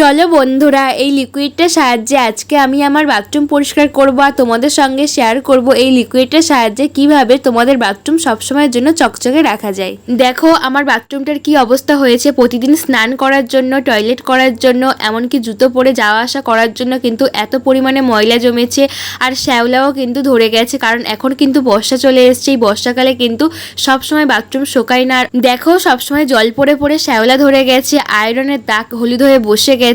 চলো বন্ধুরা, এই লিকুইডটার সাহায্যে আজকে আমি আমার বাথরুম পরিষ্কার করব আর তোমাদের সঙ্গে শেয়ার করব এই লিকুইডটার সাহায্যে কীভাবে তোমাদের বাথরুম সবসময়ের জন্য চকচকে রাখা যায়। দেখো, আমার বাথরুমটার কি অবস্থা হয়েছে, প্রতিদিন স্নান করার জন্য টয়লেট করার জন্য, এমনকি জুতো পরে যাওয়া আসা করার জন্য কিন্তু এত পরিমাণে ময়লা জমেছে আর শ্যাওলাও কিন্তু ধরে গেছে, কারণ এখন কিন্তু বর্ষা চলে এসছে, এই বর্ষাকালে কিন্তু সবসময় বাথরুম শোকায় না। দেখো, সবসময় জল পড়ে পড়ে শ্যাওলা ধরে গেছে আয়রনের দাগ হলুদ হয়ে বসে গেছে।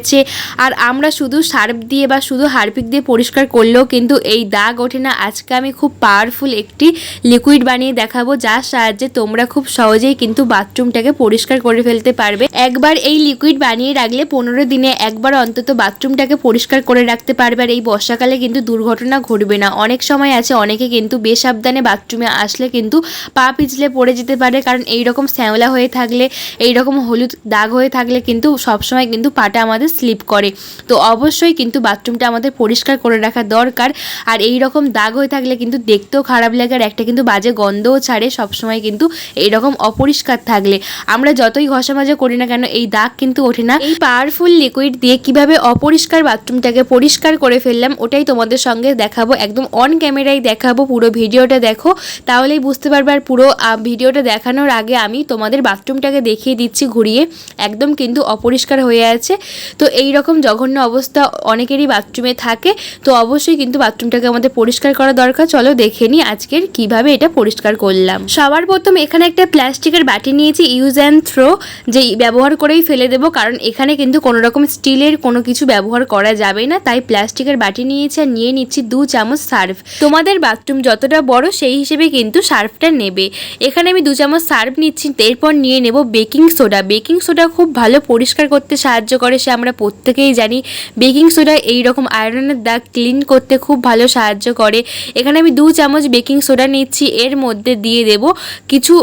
আর আমরা শুধু সার্ফ দিয়ে বা শুধু হারপিক দিয়ে পরিষ্কার করলেও কিন্তু এই দাগ ওঠে না। আজকে আমি খুব পাওয়ারফুল একটি লিকুইড বানিয়ে দেখাবো, যার সাহায্যে তোমরা খুব সহজেই কিন্তু বাথরুমটাকে পরিষ্কার করে ফেলতে পারবে। একবার এই লিকুইড বানিয়ে রাখলে পনেরো দিনে একবার অন্তত বাথরুমটাকে পরিষ্কার করে রাখতে পারবে। আর এই বর্ষাকালে কিন্তু দুর্ঘটনা ঘটবে না। অনেক সময় আছে, অনেকে কিন্তু বেসাবধানে বাথরুমে আসলে কিন্তু পা পিছলে পড়ে যেতে পারে, কারণ এই রকম শ্যাওলা হয়ে থাকলে এই রকম হলুদ দাগ হয়ে থাকলে কিন্তু সবসময় কিন্তু পাটা স্লিপ করে। তো অবশ্যই কিন্তু বাথরুমটা আমাদের পরিষ্কার করে রাখা দরকার। আর এই রকম দাগ হয়ে থাকলে কিন্তু দেখতেও খারাপ লাগে আর একটা কিন্তু বাজে গন্ধও ছাড়ে সবসময় কিন্তু এই রকম অপরিষ্কার থাকলে। আমরা যতই ঘষা মাজা করি না কেন এই দাগ কিন্তু ওঠে না। এই পাওয়ারফুল লিকুইড দিয়ে কীভাবে অপরিষ্কার বাথরুমটাকে পরিষ্কার করে ফেললাম ওটাই তোমাদের সঙ্গে দেখাবো। একদম অন ক্যামেরায় দেখাবো পুরো ভিডিওটা দেখো। তাহলেই বুঝতে পারবে আর পুরো ভিডিওটা দেখানোর আগে আমি তোমাদের বাথরুমটাকে দেখিয়ে দিচ্ছি ঘুরিয়ে। একদম কিন্তু অপরিষ্কার হয়ে আছে। তো এই রকম জঘন্য অবস্থা অনেকেরই বাথরুমে থাকে, তো অবশ্যই কিন্তু বাথরুমটাকে আমাদের পরিষ্কার করা দরকার। চলো দেখে নিই আজকের কীভাবে এটা পরিষ্কার করলাম। সবার প্রথম এখানে একটা প্লাস্টিকের বাটি নিয়েছি ইউজ অ্যান্ড থ্রো যে ব্যবহার করেই ফেলে দেবো, কারণ এখানে কিন্তু কোনো রকম স্টিলের কোনো কিছু ব্যবহার করা যাবে না, তাই প্লাস্টিকের বাটি নিয়েছি আর নিয়ে নিচ্ছি দু চামচ সার্ফ। তোমাদের বাথরুম যতটা বড়, সেই হিসেবে কিন্তু সার্ফটা নেবে। এখানে আমি দু চামচ সার্ফ নিচ্ছি, এরপর নিয়ে নেব বেকিং সোডা। বেকিং সোডা খুব ভালো পরিষ্কার করতে সাহায্য করে, সে আমরা প্রত্যেকেই জানি বেকিং সোডা এই রকম আয়রনের দাগ ক্লিন করতে খুব ভালো সাহায্য করে। এখানে আমি দু চামচ বেকিং সোডা নিচ্ছি, এর মধ্যে দিয়ে দেব কিছু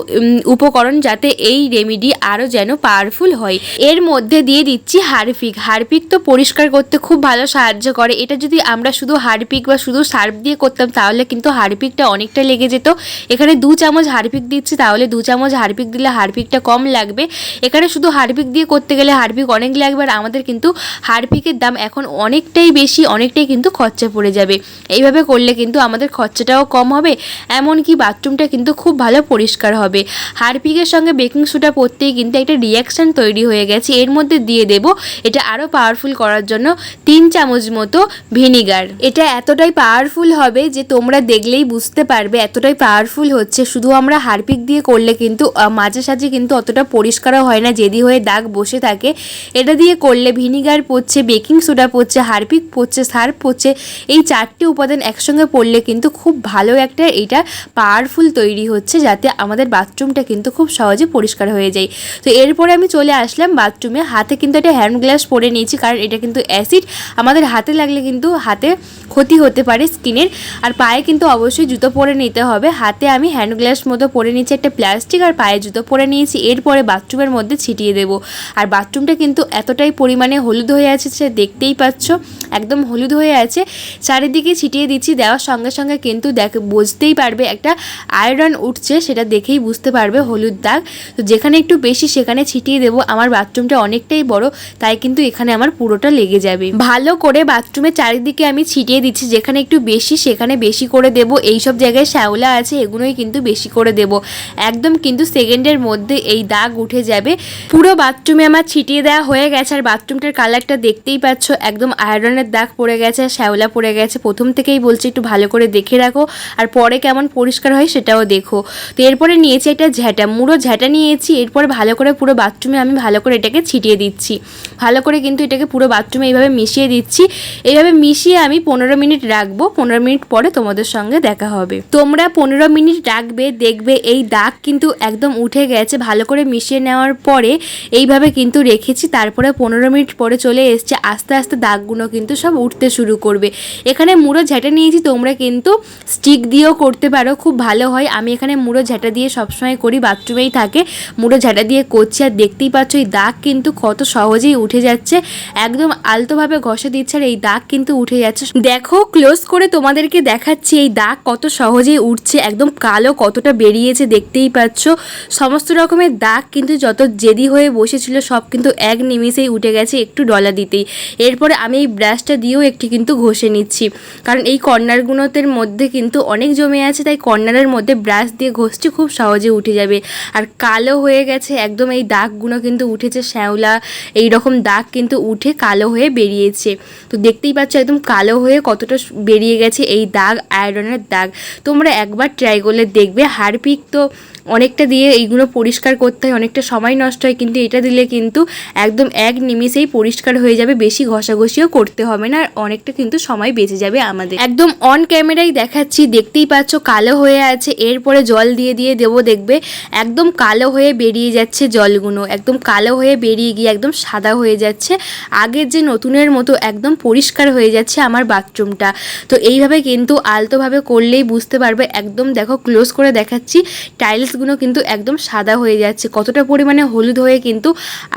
উপকরণ যাতে এই রেমিডি আরও যেন পাওয়ারফুল হয়। এর মধ্যে দিয়ে দিচ্ছি হারপিক। হারপিক তো পরিষ্কার করতে খুব ভালো সাহায্য করে। এটা যদি আমরা শুধু হারপিক বা শুধু সার্ফ দিয়ে করতাম, তাহলে কিন্তু হারপিকটা অনেকটা লেগে যেত। এখানে দু চামচ হারপিক দিচ্ছি, তাহলে দু চামচ হারপিক দিলে হারপিকটা কম লাগবে। এখানে শুধু হারপিক দিয়ে করতে গেলে হারপিক অনেক লাগবে, আর আমাদের কিন্তু হারপিকের দাম এখন অনেকটাই বেশি, অনেকটাই কিন্তু খরচা পড়ে যাবে। এইভাবে করলে কিন্তু আমাদের খরচাটাও কম হবে, এমনকি বাথরুমটা কিন্তু খুব ভালো পরিষ্কার হবে। হারপিকের সঙ্গে বেকিং সোডা পড়তেই কিন্তু একটা রিয়াকশান তৈরি হয়ে গেছে। এর মধ্যে দিয়ে দেব এটা আরও পাওয়ারফুল করার জন্য তিন চামচ মতো ভিনিগার এটা এতটাই পাওয়ারফুল হবে যে তোমরা দেখলেই বুঝতে পারবে এতটাই পাওয়ারফুল হচ্ছে। শুধু আমরা হারপিক দিয়ে করলে কিন্তু মাঝে সাঝে কিন্তু অতটা পরিষ্কারও হয় না যেদি হয়ে দাগ বসে থাকে। এটা দিয়ে করলে ভিনিগার পড়ছে, বেকিং সোডা পড়ছে, হারপিক পড়ছে, সার্ফ পড়ছে। এই চারটি উপাদান একসঙ্গে পড়লে কিন্তু খুব ভালো একটা এটা পাওয়ারফুল তৈরি হচ্ছে, যাতে আমাদের বাথরুমটা কিন্তু খুব সহজে পরিষ্কার হয়ে যায়। তো এরপরে আমি চলে আসলাম বাথরুমে হাতে কিন্তু একটা হ্যান্ড গ্লাস পরে নিয়েছি, কারণ এটা কিন্তু অ্যাসিড আমাদের হাতে লাগলে কিন্তু হাতে ক্ষতি হতে পারে স্কিনের। আর পায়ে কিন্তু অবশ্যই জুতো পরে নিতে হবে। হাতে আমি হ্যান্ড গ্লাস মতো পরে নিয়েছি, একটা প্লাস্টিক আর পায়ে জুতো পরে নিয়েছি। এরপরে বাথরুমের মধ্যে ছিটিয়ে দেবো। আর বাথরুমটা কিন্তু এতটাই পরিমাণে হলুদ হয়ে আছে সে দেখতেই পাচ্ছ, একদম হলুদ হয়ে আছে। চারিদিকে ছিটিয়ে দিচ্ছি, দেওয়ার সঙ্গে সঙ্গে কিন্তু দেখ, বুঝতেই পারবে একটা আয়রন উঠছে, সেটা দেখেই বুঝতে পারবে হলুদ দাগ। তো যেখানে একটু বেশি, সেখানে ছিটিয়ে দেবো, আমার বাথরুমটা অনেকটাই বড়, তাই কিন্তু এখানে আমার পুরোটা লেগে যাবে। ভালো করে বাথরুমের চারিদিকে আমি ছিটিয়ে দিচ্ছি, যেখানে একটু বেশি, সেখানে বেশি করে দেব। এই সব জায়গায় শ্যাওলা আছে, এগুলোই কিন্তু বেশি করে দেব। একদম কিন্তু সেকেন্ডের মধ্যে এই দাগ উঠে যাবে। পুরো বাথরুমে আমার ছিটিয়ে দেওয়া হয়ে গেছে, আর বাথরুমটার কালারটা দেখতেই পাচ্ছ, একদম আয়রনের দাগ পড়ে গেছে, শ্যাওলা পড়ে গেছে। প্রথম থেকেই বলছি একটু ভালো করে দেখে রাখো, আর পরে কেমন পরিষ্কার হয় সেটাও দেখো। তো এরপরে নিয়েছি একটা ঝ্যাঁটা মুড়ো ঝ্যাঁটা নিয়েছি, এরপরে ভালো করে পুরো বাথরুমে আমি ভালো করে এটাকে ছিটিয়ে দিচ্ছি। ভালো করে কিন্তু এটাকে পুরো বাথরুমে এইভাবে মিশিয়ে দিচ্ছি। এইভাবে মিশিয়ে আমি পনেরো মিনিট রাখব, পনেরো মিনিট পরে তোমাদের সঙ্গে দেখা হবে। তোমরা পনেরো মিনিট রাখবে, দেখবে এই দাগ কিন্তু একদম উঠে গেছে। ভালো করে মিশিয়ে নেওয়ার পরে এইভাবে কিন্তু রেখেছি, তারপরে পনেরো মিনিট পরে চলে এসছে, আস্তে আস্তে দাগগুলো কিন্তু সব উঠতে শুরু করবে। এখানে মুড়ো ঝাঁটা নিয়েছি, তোমরা কিন্তু স্টিক দিয়েও করতে পারো, খুব ভালো হয়। আমি এখানে মুড়ো ঝাঁটা দিয়ে সবসময় করি, বাথরুমেই থাকে। মুড়ো ঝাঁটা দিয়ে করছি আর দেখতেই পাচ্ছ, এই দাগ কিন্তু কত সহজেই উঠে যাচ্ছে। একদম আলতোভাবে ঘষে দিচ্ছে আর এই দাগ কিন্তু উঠে যাচ্ছে। দেখো ক্লোজ করে তোমাদেরকে দেখাচ্ছি এই দাগ কত সহজেই উঠছে, একদম কালো কতটা বেরিয়েছে, দেখতেই পাচ্ছ। সমস্ত রকমের দাগ কিন্তু যত জেদি হয়ে বসেছিল, সব কিন্তু এক নিমিষেই উঠে গেছে। গেছে একটু ডলা দিতেই। এরপরে আমি এই ব্রাশটা দিয়েও একটি কিন্তু ঘষে নিচ্ছি। কারণ এই কর্নারগুলোতের মধ্যে কিন্তু অনেক জমে আছে, তাই কর্নারের মধ্যে ব্রাশ দিয়ে ঘষছি খুব সহজে উঠে যাবে। আর কালো হয়ে গেছে একদম এই দাগগুলো কিন্তু উঠেছে, শ্যাওলা এই রকম দাগ কিন্তু উঠে কালো হয়ে বেরিয়েছে। তো দেখতেই পাচ্ছ একদম কালো হয়ে কতটা বেরিয়ে গেছে এই দাগ, আয়রনের দাগ। তোমরা একবার ট্রাই করলে দেখবে, হারপিক তো অনেকটা দিয়ে এইগুলো পরিষ্কার করতে হয়, অনেকটা সময় নষ্ট হয়, কিন্তু এটা দিলে কিন্তু একদম এক নিমিষেই পরিষ্কার হয়ে যাবে, বেশি ঘষাঘষিও করতে হবে না, আর অনেকটা কিন্তু সময় বেঁচে যাবে আমাদের। একদম অন ক্যামেরাই দেখাচ্ছি, দেখতেই পাচ্ছ কালো হয়ে আছে, এরপরে জল দিয়ে দিয়ে দেবো দেখবে, একদম কালো হয়ে বেরিয়ে যাচ্ছে জলগুলো, একদম কালো হয়ে বেরিয়ে গিয়ে একদম সাদা হয়ে যাচ্ছে, আগের যে নতুনের মতো একদম পরিষ্কার হয়ে যাচ্ছে আমার বাথরুমটা। তো এইভাবে কিন্তু আলতোভাবে করলেই বুঝতে পারবে, একদম দেখো ক্লোজ করে দেখাচ্ছি টাইলসগুলো কিন্তু একদম সাদা হয়ে যাচ্ছে, কতটা পরিমাণে হলুদ হয়ে কিন্তু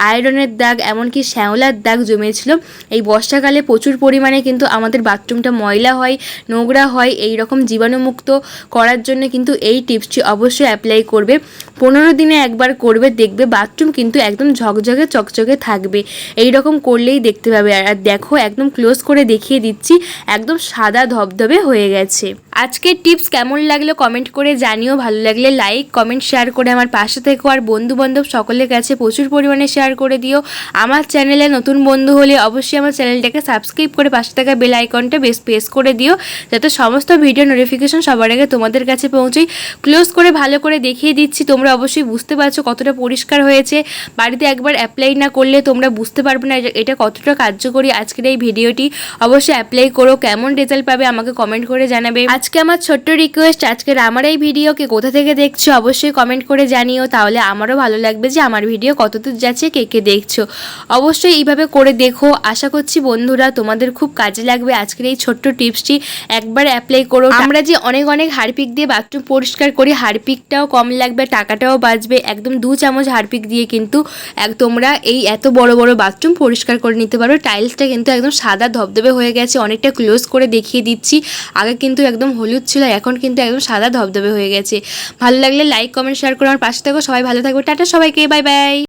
আয়রনের দাগ, এমনকি শ্যাওলার দাগ জমেছিল। এই বর্ষাকালে প্রচুর পরিমাণে কিন্তু আমাদের বাথরুমটা ময়লা হয়, নোংরা হয়, এই রকম জীবাণুমুক্ত করার জন্য কিন্তু এই টিপসটি অবশ্যই অ্যাপ্লাই করবে। পনেরো দিনে একবার করবে, দেখবে বাথরুম কিন্তু একদম ঝকঝকে চকচকে থাকবে। এই রকম করলেই দেখতে পাবে। আর আর দেখো, একদম ক্লোজ করে দেখিয়ে দিচ্ছি, একদম সাদা ধবধবে হয়ে গেছে। আজকের টিপস কেমন লাগল কমেন্ট করে জানিও। ভালো লাগলে লাইক কমেন্ট শেয়ার করে আমার পাশে থেকো। আর বন্ধু বান্ধব সকলের কাছে প্রচুর পরিমাণে শেয়ার করে দিও। আমার চ্যানেলে নতুন বন্ধু হলে অবশ্যই আমার চ্যানেলটাকে সাবস্ক্রাইব করে পাশে থাকা বেল আইকনটা বেশ প্রেস করে দিও। যাতে সমস্ত ভিডিও নোটিফিকেশন সবার আগে তোমাদের কাছে পৌঁছায় ক্লোজ করে ভালো করে দেখিয়ে দিচ্ছি। তোমরা অবশ্যই বুঝতে পারছ কতটা পরিষ্কার হয়েছে। বাড়িতে একবার অ্যাপ্লাই না করলে তোমরা বুঝতে পারবে না এটা কতটা কার্যকরী আজকের এই ভিডিওটি অবশ্যই অ্যাপ্লাই করো। কেমন রেজাল্ট পাবে আমাকে কমেন্ট করে জানাবে। আজকে আমার ছোট্ট রিকোয়েস্ট আজকের আমার এই ভিডিওকে কোথা থেকে দেখছ অবশ্যই কমেন্ট করে জানিও। তাহলে আমারও ভালো লাগবে যে আমার ভিডিও কতদূর যাচ্ছে কে কে দেখছ। অবশ্যই এইভাবে করে দেখো। আশা করছি বন্ধুরা তোমাদের খুব কাজে লাগবে আজকের এই ছোট্ট টিপসটি একবার অ্যাপ্লাই করো। আমরা যে অনেক অনেক হারপিক দিয়ে বাথরুম পরিষ্কার করি হারপিকটাও কম লাগবে টাকাটাও বাঁচবে। একদম দু চামচ হারপিক দিয়ে কিন্তু এক তোমরা এই এত বড় বড় বাথরুম পরিষ্কার করে নিতে পারো। টাইলসটা কিন্তু একদম সাদা ধবধবে হয়ে গেছে। অনেকটা ক্লোজ করে দেখিয়ে দিচ্ছি। আগে কিন্তু একদম হলুদ ছিল, এখন কিন্তু একদম সাদা ধবধবে হয়ে গেছে। ভালো লাগলে লাইক কমেন্ট শেয়ার করে, আমার পাশে থাকো, সবাই ভালো থাকবে টাটা সবাইকে বাই বাই